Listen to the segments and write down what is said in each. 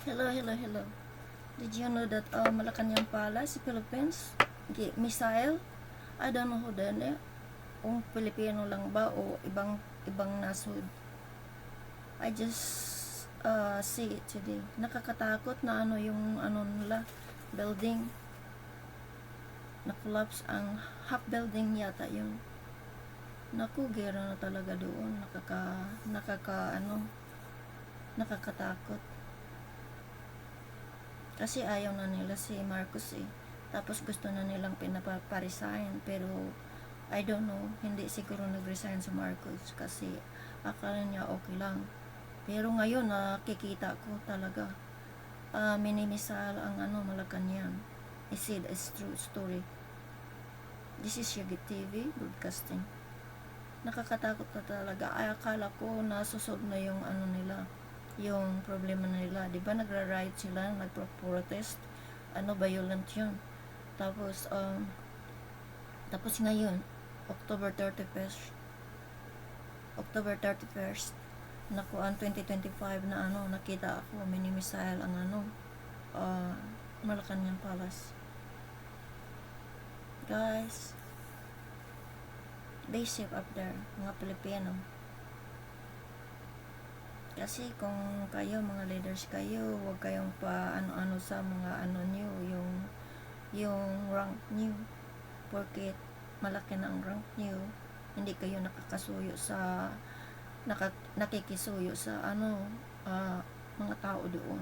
Hello, hello, hello. Did you know that uh, Malacanang Palace, Philippines, gi- missile? I don't know who done it. Kung Pilipino lang ba o ibang ibang nasud. I just uh, see it today. Nakakatakot na ano yung ano nila, building. Na-collapse ang half building yata yun. Naku, gera na talaga doon. Nakaka, nakaka, ano, nakakatakot. Kasi ayaw na nila si Marcos eh. Tapos gusto na nilang pinaparesign. Pero, I don't know, hindi siguro nag-resign si Marcos kasi akala niya okay lang. Pero ngayon, nakikita ko talaga, uh, minimisal ang ano, Malacanang. I said it's true story. This is Yagi TV Broadcasting. Nakakatakot na talaga. Ay, akala ko nasusolve na yung ano nila, yung problema nila. Di ba nagra-riot sila, nagpro-protest, ano, violent yun. Tapos, um, tapos ngayon, October 31st, October 31st, nakuan 2025 na ano, nakita ako, mini-missile ang ano, uh, Malacanang Palace. Guys, be safe up there, mga Pilipino. Kasi kung kayo, mga leaders kayo, huwag kayong pa ano-ano sa mga ano nyo, yung yung rank nyo. Porket malaki na ang rank nyo, hindi kayo nakakasuyo sa naka, nakikisuyo sa ano ah, mga tao doon.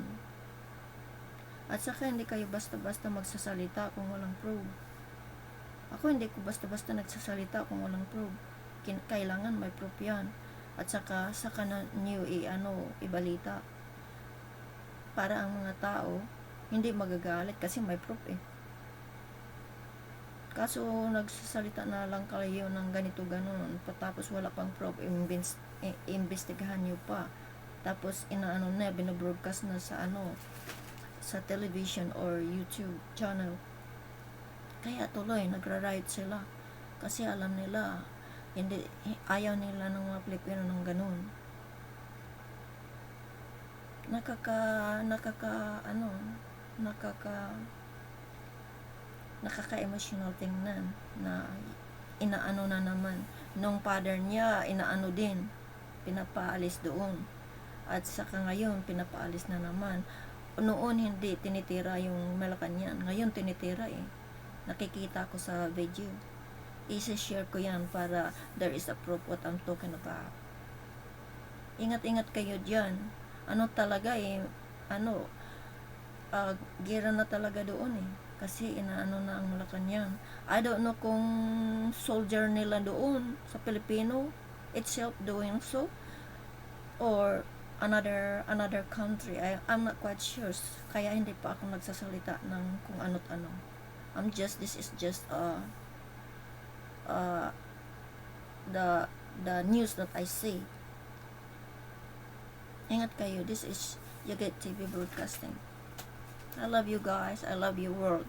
At saka hindi kayo basta-basta magsasalita kung walang proof. Ako hindi ko basta-basta nagsasalita kung walang proof. Kailangan may proof yan. At saka, saka na niyo i, ano, ibalita. Para ang mga tao, hindi magagalit kasi may proof eh. Kaso, nagsasalita na lang kayo ng ganito ganon. Tapos wala pang proof, imbis, imbestigahan nyo pa. Tapos, inaano na, binobroadcast na sa ano, sa television or YouTube channel. Kaya tuloy, nagra-riot sila. Kasi alam nila, hindi, ayaw nila ng mga Pilipino ng ganun. Nakaka, nakaka, ano, nakaka, nakaka-emotional tingnan na inaano na naman. Nung father niya, inaano din, pinapaalis doon. At saka ngayon, pinapaalis na naman. Noon hindi tinitira yung Malacanang. Ngayon tinitira eh. Nakikita ko sa video. Isi-share ko yan para there is a proof what I'm talking about. Ingat-ingat kayo dyan. Ano talaga eh, ano, uh, gira na talaga doon eh. Kasi inaano na ang Malacanang. I don't know kung soldier nila doon sa Pilipino itself doing so or another another country. I, I'm not quite sure. Kaya hindi pa ako nagsasalita ng kung ano't ano. I'm just, this is just uh, uh, the the news that I see. Ingat kayo. This is Yaget TV Broadcasting. I love you guys. I love your world.